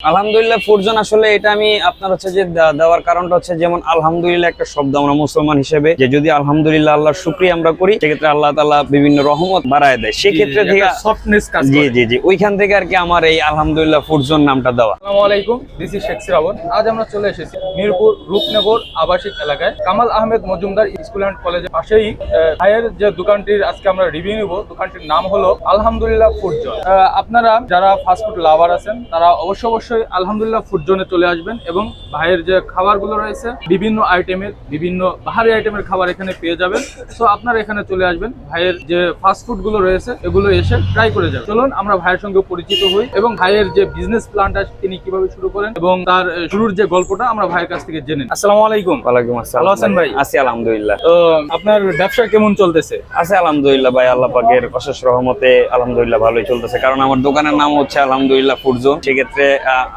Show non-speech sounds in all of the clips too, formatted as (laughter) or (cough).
আলহামদুলিল্লাহ ফুরজন আসলে এটা আমি আপনার হচ্ছে যে দেওয়ার কারণটা হচ্ছে যেমন আলহামদুলিল্লাহ একটা শব্দ আমরা মুসলমান হিসেবে যে যদি আলহামদুলিল্লাহ আল্লাহর শুক্রিয়া আমরা করি সেক্ষেত্রে আল্লাহ তালা বিভিন্ন রহমত বাড়ায় দেয়। সেক্ষেত্রে থেকে জি জি জি ওইখান থেকে আর কি আমার এই আলহামদুলিল্লাহ ফুরজন নামটা দেওয়া। আসসালামু আলাইকুম দিস ইজ শেখ শ্রাবণ আজ আমরা চলে এসেছি মিরপুর রূপনগর আবাসিক এলাকায়। কামাল আহমেদ মজুমদার স্কুল অ্যান্ড কলেজের পাশেই ভাইয়ের যে দোকানটির আজকে আমরা রিভিউ নিব দোকানটির নাম হলো আলহামদুলিল্লাহ ফুড জোন আহ, আপনারা যারা ফাস্টফুড লাভার আছেন তারা অবশ্য অবশ্যই অবশ্যই আলহামদুলিল্লাহ ফুড জোনে চলে আসবেন এবং ভাইয়ের যে খাবারগুলো রয়েছে বিভিন্ন আইটেমের বিভিন্ন বাহারি আইটেমের খাবার এখানে পেয়ে যাবেন। তো আপনারা এখানে চলে আসবেন ভাইয়ের যে ফাস্টফুডগুলো রয়েছে এগুলো এসে ট্রাই করে যাবেন। চলুন আমরা ভাইয়ের সঙ্গে পরিচিত হই এবং ভাইয়ের যে বিজনেস প্ল্যানটা তিনি কীভাবে শুরু করেন এবং তার শুরুর যে গল্পটা আমরা ভাইয়ের কাছ থেকে জেনে। আসসালামু আলাইকুম। ওয়ালাইকুম আসসালাম ভালো আছেন ভাই? আছি আলহামদুলিল্লাহ। তো আপনার ব্যবসা কেমন চলতেছে? আছে আলহামদুলিল্লাহ ভাই আল্লাহ পাকের অশেষ রহমতে আলহামদুলিল্লাহ ভালোই চলতেছে। কারণ আমার দোকানের নাম হচ্ছে আলহামদুলিল্লাহ ফুড ফুডজোন সেক্ষেত্রে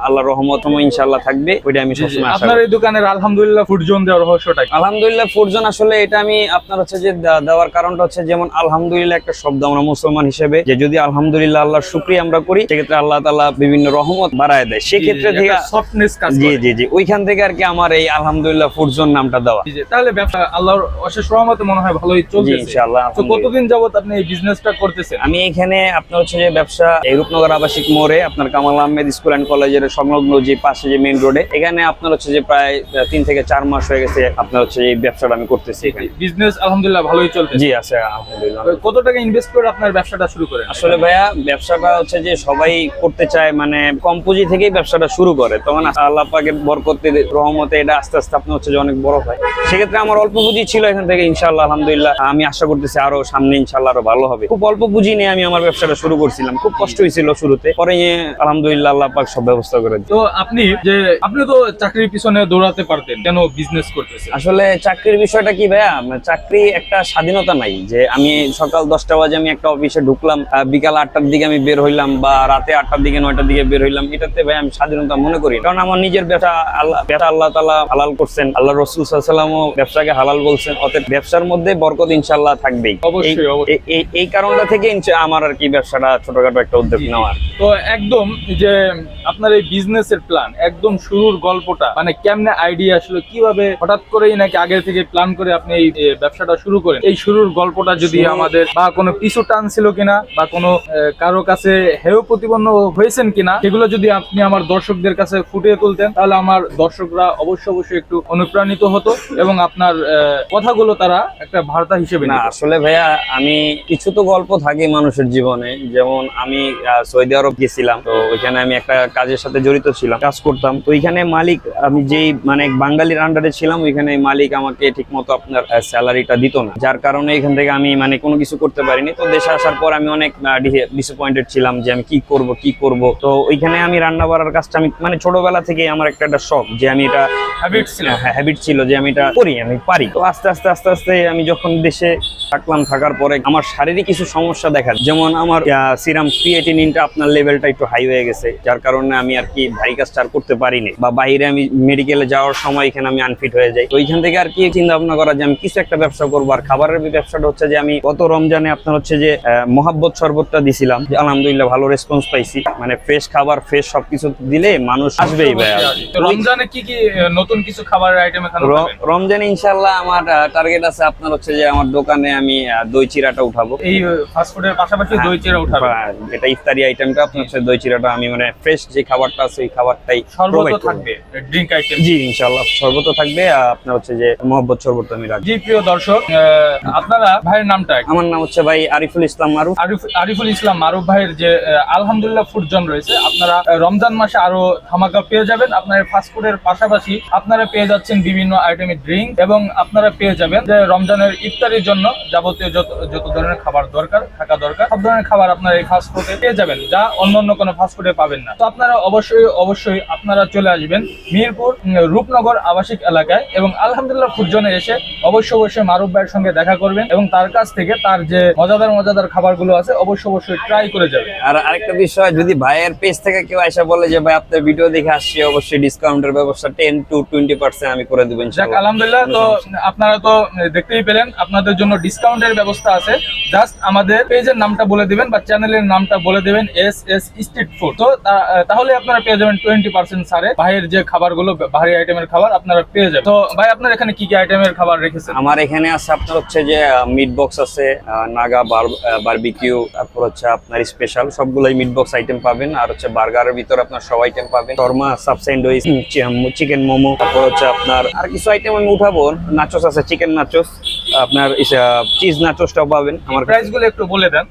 আল্লাহ রহমত ইনশাআল্লাহ থাকবে ওইটা আমি সবসময় আপনার এই দোকানের আলহামদুলিল্লাহ ফুড জোন দেওয়ার রহস্যটা আলহামদুলিল্লাহ ফুরজন আসলে এটা আমি আপনার হচ্ছে যে দেওয়ার কারণটা হচ্ছে যেমন আলহামদুলিল্লাহ একটা শব্দ আমরা মুসলমান হিসেবে যে যদি আলহামদুলিল্লাহ আল্লাহর শুক্রিয়া আমরা করি সেক্ষেত্রে আল্লাহ তাআলা বিভিন্ন রহমত বাড়ায় দেয়। সেক্ষেত্রে থেকে সফটনেস কাজ জি জি জি ওইখান থেকে আর কি আমার এই আলহামদুলিল্লাহ ফুরজন নামটা দেওয়া। তাহলে ব্যবসা আল্লাহর অশেষ রহমতে মনে হয় ভালোই চলছে ইনশাআল্লাহ তো কতদিন যাবত আপনি এই বিজনেসটা করতেছেন? আমি এখানে আপনার হচ্ছে যে ব্যবসা এই রূপনগর আবাসিক মোড়ে আপনার কামাল আহমেদ স্কুল অ্যান্ড কলেজের সংলগ্ন যে পাশে যে মেইন রোডে এখানে আপনার হচ্ছে যে প্রায় তিন থেকে চার মাস হয়ে গেছে আপনার হচ্ছে এই ব্যবসাটা আমি করতেছি এখানে। বিজনেস আলহামদুলিল্লাহ ভালোই চলছে জি আছে আলহামদুলিল্লাহ। কত টাকা ইনভেস্ট করে আপনার ব্যবসাটা শুরু করেন? আসলে ভাইয়া ব্যবসাটা হচ্ছে যে সবাই করতে চায় মানে কম পুঁজি থেকেই ব্যবসাটা শুরু করে। তখন আল্লাহ পাকের বরকতের রহমতে এটা আস্তে আস্তে আপনার হচ্ছে যে অনেক বড় হয়। সেক্ষেত্রে আমার অল্প পুঁজি ছিল এখান থেকে ইনশাল্লাহ আলহামদুলিল্লাহ। আমি আশা করতেছি আরও সামনে ইনশাল্লাহ আরও ভালো হবে। খুব অল্প পুঁজি নিয়ে আমি আমার ব্যবসাটা শুরু করছিলাম। খুব কষ্ট হয়েছিল শুরুতে। পরে আলহামদুলিল্লাহ আল্লাহ পাক সব ব্যবস্থা করে। তো আপনি যে আপনি তো চাকরির পিছনে দৌড়াতে পারতেন কেন বিজনেস করতেছেন? আসলে চাকরির বিষয়টা কি ভাইয়া? মানে চাকরি একটা স্বাধীনতা নাই যে আমি সকাল দশটা বাজে আমি একটা অফিসে ঢুকলাম বিকাল আটটার দিকে আমি বের হইলাম বা রাতে আটটার দিকে নয়টার দিকে বের হইলাম এটাতে ভাই আমি স্বাধীনতা মনে করি। কারণ আমার নিজের ব্যবসা আল্লাহ ব্যবসা আল্লাহ তালা হালাল করছেন আল্লাহ রসুল সাল্লামও ব্যবসাকে হালাল বলছেন অতএব ব্যবসার মধ্যে বরকত ইনশাল্লাহ থাকবেই। অবশ্যই, এই- কারণটা থেকে আমার আর কি ব্যবসাটা ছোটখাটো একটা উদ্যোগ। নেওয়ার। তো একদম যে আপনার এই বিজনেসের প্ল্যান একদম শুরুর গল্পটা মানে কেমনে আইডিয়া আসলো কীভাবে হঠাৎ করেই নাকি আগে থেকে প্ল্যান করে আপনি এই ব্যবসাটা শুরু করেন? এই শুরুর গল্পটা যদি আমাদের বা কোনো পিছু টান ছিল কিনা বা কোনো কারও কাছে হেয় প্রতিপন্ন হয়েছেন কিনা সেগুলো যদি আপনি আমার দর্শকদের কাছে ফুটিয়ে তুলতেন তাহলে আমার দর্শকরা অবশ্য অবশ্যই একটু অনুপ্রাণিত হতো এবং আপনার কথাগুলো তারা একটা বার্তা হিসেবে না আসলে ভাইয়া আমি কিছু তো গল্প থাকে মানুষের জীবনে। যেমন আমি সৌদি আরব গেছিলাম তো ওইখানে আমি একটা কাজের সাথে জড়িত ছিলাম কাজ করতাম। তো ওইখানে মালিক আমি যেই মানে বাঙালির আন্ডারে ছিলাম ওইখানে মালিক আমাকে ঠিক মতো আপনার স্যালারিটা দিত না। যার কারণে এখান থেকে আমি মানে কোনো কিছু করতে পারিনি। তো দেশে আসার পর আমি অনেক ডিসঅ্যাপয়েন্টেড ছিলাম যে আমি কি করব কি করব। তো ওইখানে আমি রান্না বাড়ার কাজটা আমি মানে ছোটবেলা থেকে আমার একটা একটা শখ যে আমি এটা Habit ছিল। হ্যাঁ হ্যাবিট ছিল যে আমি এটা করি আমি পারি। তো আস্তে আস্তে আস্তে আস্তে আমি যখন দেশে থাকলাম থাকার পরে আমার শারীরিক কিছু সমস্যা দেখা যেমন আমার সিরাম ক্রিয়েটিনিনটা আপনার লেভেলটা একটু হাই হয়ে গেছে যার কারণে আমি আর কি ভারী কাজটা আর করতে পারিনি। বা বাইরে আমি মেডিকেলে যাওয়ার সময় এখানে আমি আনফিট হয়ে যাই। তো ওইখান থেকে আর কি চিন্তা ভাবনা করা যে আমি কিছু একটা ব্যবসা করব। আর খাবারের ব্যবসাটা হচ্ছে যে আমি গত রমজানে আপনার হচ্ছে যে মহাব্বত শরবতটা দিছিলাম। আলহামদুলিল্লাহ ভালো রেসপন্স পাইছি। মানে ফ্রেশ খাবার ফ্রেশ সবকিছু দিলে মানুষ আসবেই ভাই। রমজানে কি কি নতুন কিছু খাবারের আইটেম এখানে রমজানে ইনশাল্লাহ আমার টার্গেট আছে আপনার হচ্ছে যে আমার দোকানে আমি দই চিরাটা উঠাবো। এই ফাস্টফুডের পাশাপাশি দই চেরা উঠাবে। এটা ইফতারি আইটেমটা আপনার হচ্ছে দই চিরাটা আমি মানে ফ্রেশ যে খাবারটা আছে ওই খাবারটাই করব। থাকবে ড্রিঙ্ক আইটেম জি ইনশাল্লাহ শরবত থাকবে আর আপনার হচ্ছে যে মহব্বত শরবত আমি রাখব। জি প্রিয় দর্শক আপনারা ভাইয়ের নামটা? আমার নাম হচ্ছে ভাই আরিফুল ইসলাম মারুফ। আরিফ আরিফুল ইসলাম মারুফ ভাইয়ের যে আলহামদুলিল্লাহ ফুড জোন রয়েছে আপনারা রমজান মাসে আরও ধামাকা পেয়ে যাবেন। আপনার ফাস্টফুডের পাশাপাশি আপনারা পেয়ে যাচ্ছেন বিভিন্ন আইটেমের ড্রিঙ্ক এবং আপনারা পেয়ে যাবেন যে রমজানের ইফতারির জন্য যাবতীয় যত যত ধরনের খাবার দরকার থাকা দরকার সব ধরনের খাবার আপনারা এই ফাস্টফুডে পেয়ে যাবেন যা অন্য অন্য কোনো ফাস্টফুডে পাবেন না। তো আপনারা অবশ্যই অবশ্যই আপনারা চলে আসবেন মিরপুর রূপনগর আবাসিক এলাকায় এবং আলহামদুলিল্লাহ ফুড জোনে এসে অবশ্যই অবশ্যই মারুফ ভাইয়ের সঙ্গে দেখা করবেন এবং তার কাছ থেকে তার যে মজাদার মজাদার খাবারগুলো আছে অবশ্যই অবশ্যই ট্রাই করে যাবেন। আর আরেকটা বিষয় যদি ভাইয়ের পেজ থেকে কেউ এসে বলে যে ভাই আপনার ভিডিও দেখে আসছি অবশ্যই ডিসকাউন্টের ব্যবস্থা টেন টু টোয়েন্টি পার্সেন্ট আমি করে দেবেন আলহামদুলিল্লাহ তো আপনারা তো দেখতেই পেলেন আপনাদের জন্য ডিসকাউন্টের ব্যবস্থা আছে। জাস্ট আমাদের পেজের নামটা বলে দিবেন বা চ্যানেলের নামটা বলে দিবেন এস এস স্ট্রিট ফুড তো তাহলে আপনারা পেয়ে যাবেন টোয়েন্টি পার্সেন্ট সারে ভাইয়ের যে খাবারগুলো, ভারী আইটেমের খাবার, আপনারা পেয়ে যাবেন। তো, ভাই, আপনার এখানে কি কি আইটেমের খাবার রেখেছেন? আমার এখানে আছে আপনার হচ্ছে যে মিট বক্স আছে নাগা বারবিকিউ তারপর হচ্ছে আপনার স্পেশাল সবগুলোই মিট বক্স আইটেম পাবেন। আর হচ্ছে বার্গারের ভিতর আপনার সব আইটেম পাবেন। Shawarma, sub sandwich chicken momo, তারপর হচ্ছে আপনার আর কিছু আইটেম আমি উঠাবো। নাচোস আছে চিকেন নাচোস আপনার চিজ পাবেন আমার প্রাইসগুলো একটু বলে দেন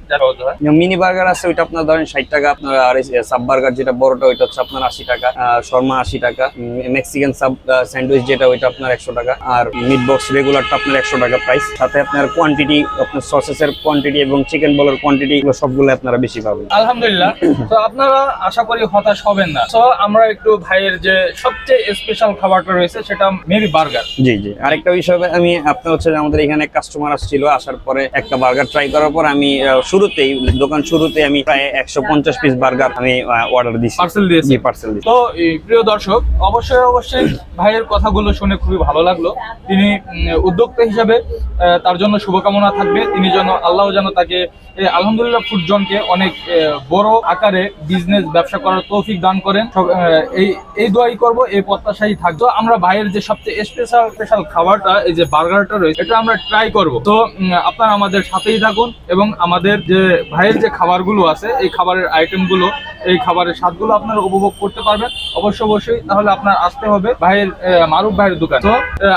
মিনি বার্গার আছে ওইটা আপনার ধরেন ষাট টাকা আপনার আর সাব বার্গার যেটা বড়টা ওইটা হচ্ছে আপনার আশি টাকা শর্মা আশি টাকা মেক্সিকান সাব স্যান্ডউইচ যেটা ওইটা আপনার একশো টাকা আর মিট বক্স রেগুলারটা আপনার একশো টাকা প্রাইস সাথে আপনার কোয়ান্টিটি আপনার সসেসের কোয়ান্টিটি এবং চিকেন বলের কোয়ান্টিটি এগুলো সবগুলো আপনারা বেশি পাবেন। আলহামদুলিল্লাহ। তো আপনারা আশা করি হতাশ হবেন না। তো আমরা একটু ভাইয়ের যে সবচেয়ে স্পেশাল খাবারটা রয়েছে সেটা মেবি বার্গার। জি জি। আরেকটা বিষয় আমি আপনার হচ্ছে আমাদের এখানে কাস্টমার আসছিল আসার পরে একটা বার্গার ট্রাই করার পর আমি শুরুতেই দোকান শুরুতে আমি প্রায় একশো পঞ্চাশ পিস বার্গার আমি অর্ডার দিচ্ছি পার্সেল দিয়েছি। পার্সেল তো প্রিয় দর্শক অবশ্যই অবশ্যই ভাইয়ের কথাগুলো শুনে খুবই ভালো লাগল। তিনি উদ্যোক্তা হিসাবে তার জন্য শুভকামনা থাকবে। তিনি যেন আল্লাহ যেন তাকে আলহামদুলিল্লাহ ফুড জোনকে অনেক বড় আকারে বিজনেস ব্যবসা করার তৌফিক দান করেন। এই এই দোয়াই করব এই প্রত্যাশাই থাকতো আমরা ভাইয়ের যে সবচেয়ে স্পেশাল স্পেশাল খাবারটা এই যে বার্গারটা রয়েছে এটা আমরা ট্রাই করব। তো আপনারা আমাদের সাথেই থাকুন এবং আমাদের যে ভাইয়ের যে খাবারগুলো আছে, এই খাবারের আইটেমগুলো এই খাবারের স্বাদগুলো আপনারা উপভোগ করতে পারবেন। অবশ্য অবশ্যই তাহলে আপনার আসতে হবে ভাইয়ের মারুফ ভাইয়ের দোকান। তো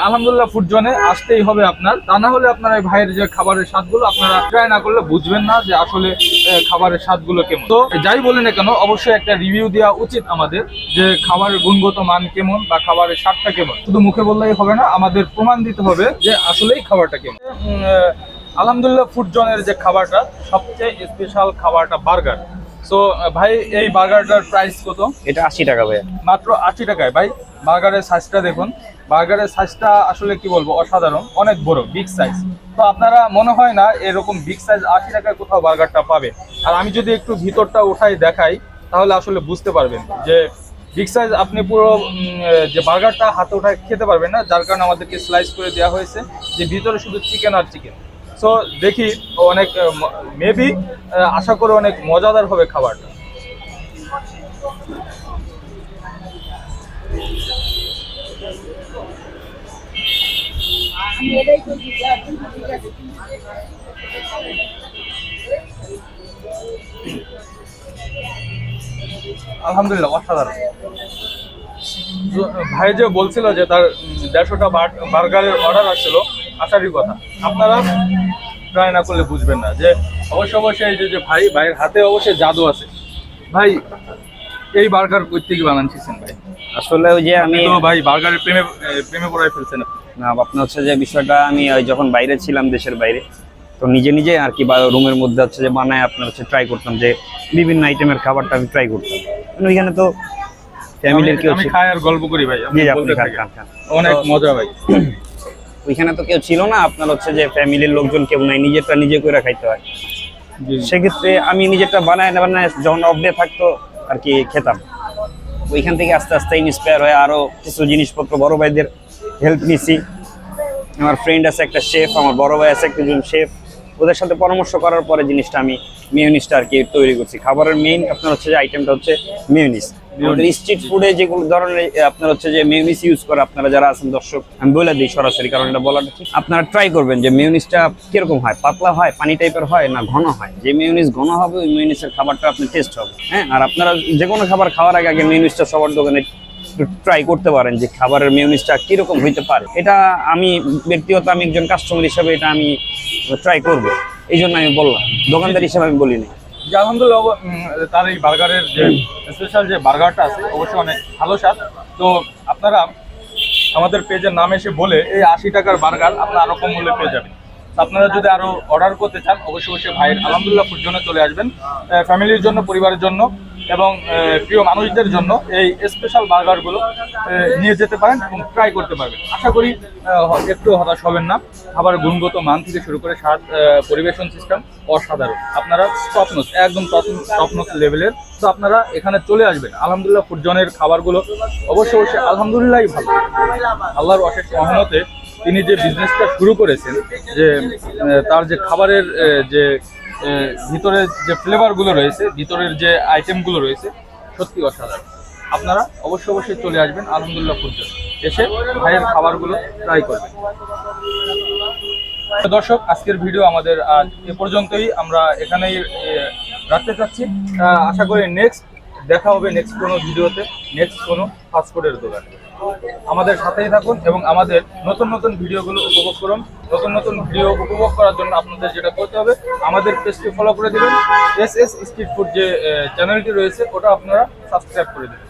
আলহামদুলিল্লাহ ফুড জোনে আসতেই হবে আপনার। তা না হলে আপনার এই ভাইয়ের যে খাবারের স্বাদগুলো আপনারা ট্রাই না করলে বুঝবেন না যে আসলে খাবারের স্বাদগুলো কেমন। তো, যাই বলেন না কেন, অবশ্যই একটা রিভিউ দেওয়া উচিত আমাদের যে খাবারের গুণগত মান কেমন বা খাবারের স্বাদটা কেমন। শুধু মুখে বললেই হবে না, আমাদের প্রমাণ দিতে হবে যে আসলেই খাবারটা কেমন। আলহামদুলিল্লাহ ফুড জোনের যে খাবারটা সবচেয়ে স্পেশাল খাবারটা বার্গার সো ভাই এই বার্গারটার প্রাইস কত? এটা আশি টাকা ভাইয়া। মাত্র আশি টাকায়। ভাই বার্গারের সাইজটা দেখুন। বার্গারের সাইজটা আসলে কি বলব অসাধারণ অনেক বড় বিগ সাইজ তো আপনারা মনে হয় না এরকম বিগ সাইজ আশি টাকায় কোথাও বার্গারটা পাবে। আর আমি যদি একটু ভিতরটা উঠাই দেখাই তাহলে আসলে বুঝতে পারবেন যে বিগ সাইজ আপনি পুরো যে বার্গারটা হাতে উঠায় খেতে পারবেন না যার কারণে আমাদেরকে স্লাইস করে দেওয়া হয়েছে। যে ভিতরে শুধু চিকেন আর চিকেন সো দেখি, অনেক মেবি আশা করি অনেক মজাদার হবে খাবারটা। আলহামদুলিল্লাহ, অসাধারণ। ভাই যে বলছিল যে তার দেড়শোটা বার- বার্গারের অর্ডার আসছিল আসারই কথা। আপনারা? ট্রাই না করলে বুঝবেন না যে অবশ্যই অবশ্যই এই যে যে ভাই ভাইয়ের হাতে অবশ্যই জাদু আছে। ভাই এই বার্গার কই থেকে বানাচ্ছেন ভাই? আসলে ওই যে আমি তো ভাই বার্গারের প্রেমে প্রেমে পড়ায় ফেলছেন না আপনার হচ্ছে যে বিষয়টা আমি ওই যখন বাইরে ছিলাম দেশের বাইরে তো নিজে নিজে আর কি রুমের মধ্যে হচ্ছে যে বানায় আপনার হচ্ছে ট্রাই করতাম যে বিভিন্ন আইটেমের খাবারটা আমি ট্রাই করতাম। কারণ ওইখানে তো ফ্যামিলির কেউ খাই আর গল্প করি ভাই অনেক মজা ভাই। (coughs) ওইখানে তো কেউ ছিল না আপনার হচ্ছে যে ফ্যামিলির লোকজন কেউ নাই নিজেরটা নিজে করে খাইতে হয়। সেক্ষেত্রে আমি নিজেরটা বানায় না বানায় যখন অফ ডে থাকতো আর কি খেতাম। ওইখান থেকে আস্তে আস্তে ইন্সপায়ার হয়ে আরও কিছু জিনিসপত্র বড় ভাইদের হেল্প নিছি। আমার ফ্রেন্ড আছে একটা শেফ আমার বড় ভাই আছে একজন শেফ ওদের সাথে পরামর্শ করার পরে জিনিসটা আমি মিউনিসটা আর কি তৈরি করছি। খাবারের মেইন আপনার হচ্ছে যে আইটেমটা হচ্ছে মিউনিস আমাদের স্ট্রিট ফুডে যেগুলো ধরনের আপনার হচ্ছে যে মিউনিস ইউজ করে আপনারা যারা আছেন দর্শক আমি বলে দিই সরাসরি কারণ এটা বলাটা ঠিক। আপনারা ট্রাই করবেন যে মিউনিসটা কীরকম হয় পাতলা হয় পানি টাইপের হয় না ঘন হয়? যে মিউনিস ঘন হবে ওই মিউনিসের খাবারটা আপনি টেস্ট হবে। হ্যাঁ আর আপনারা যে কোনো খাবার খাওয়ার আগে আগে মিউনিসটা সবার দোকানে ট্রাই করতে পারেন যে খাবারের মিউনিসটা কীরকম হইতে পারে। এটা আমি ব্যক্তিগত আমি একজন কাস্টমার হিসেবে এটা আমি ট্রাই করব। এই জন্য আমি বললাম দোকানদার হিসেবে আমি বলিনি। যে আলহামদুলিল্লাহ তার এই বার্গারের যে স্পেশাল যে বার্গারটা আছে, অবশ্যই অনেক ভালো স্বাদ। তো আপনারা আমাদের পেজের নাম এসে বলে এই আশি টাকার বার্গার আপনার আরও কম মূল্যে পেয়ে যাবেন। আপনারা যদি আরও অর্ডার করতে চান, অবশ্যই অবশ্যই ভাইয়ের আলহামদুলিল্লাহ ফুড জন্য চলে আসবেন। ফ্যামিলির জন্য, পরিবারের জন্য। এবং প্রিয় মানুষদের জন্য এই স্পেশাল বার্গারগুলো নিয়ে যেতে পারেন এবং ট্রাই করতে পারবেন। আশা করি একটু হতাশ হবেন না। খাবার গুণগত মান থেকে শুরু করে স্বাদ পরিবেশন সিস্টেম অসাধারণ। আপনারা টপনোস একদম টপনোস লেভেলের তো আপনারা এখানে চলে আসবেন। আলহামদুলিল্লাহ ফুডজনের খাবারগুলো অবশ্যই অবশ্যই আলহামদুলিল্লাহই ভালো। আল্লাহর অশেষ রহমতে তিনি যে বিজনেসটা শুরু করেছেন, যে তার যে খাবারের যে ভিতরে যে ফ্লেভারগুলো রয়েছে, ভিতরের যে আইটেমগুলো রয়েছে, সত্যি অসাধারণ। আপনারা অবশ্যই অবশ্যই চলে আসবেন আলহামদুলিল্লাহ ফুডে এসে ভাইয়ের খাবারগুলো ট্রাই করবেন। দর্শক, আজকের ভিডিও আমাদের আজ এ পর্যন্তই। আমরা এখানেই রাখতে চাচ্ছি। আশা করি নেক্সট দেখা হবে নেক্সট কোনো ভিডিওতে নেক্সট কোনো ফাস্টফুডের দোকানে। আমাদের সাথেই থাকুন এবং আমাদের নতুন নতুন ভিডিওগুলো উপভোগ করুন। নতুন নতুন ভিডিও উপভোগ করার জন্য আপনাদের যেটা করতে হবে, আমাদের পেজটি ফলো করে দেবেন। এস এস স্ট্রিট ফুড যে চ্যানেলটি রয়েছে, ওটা আপনারা সাবস্ক্রাইব করে দেবেন।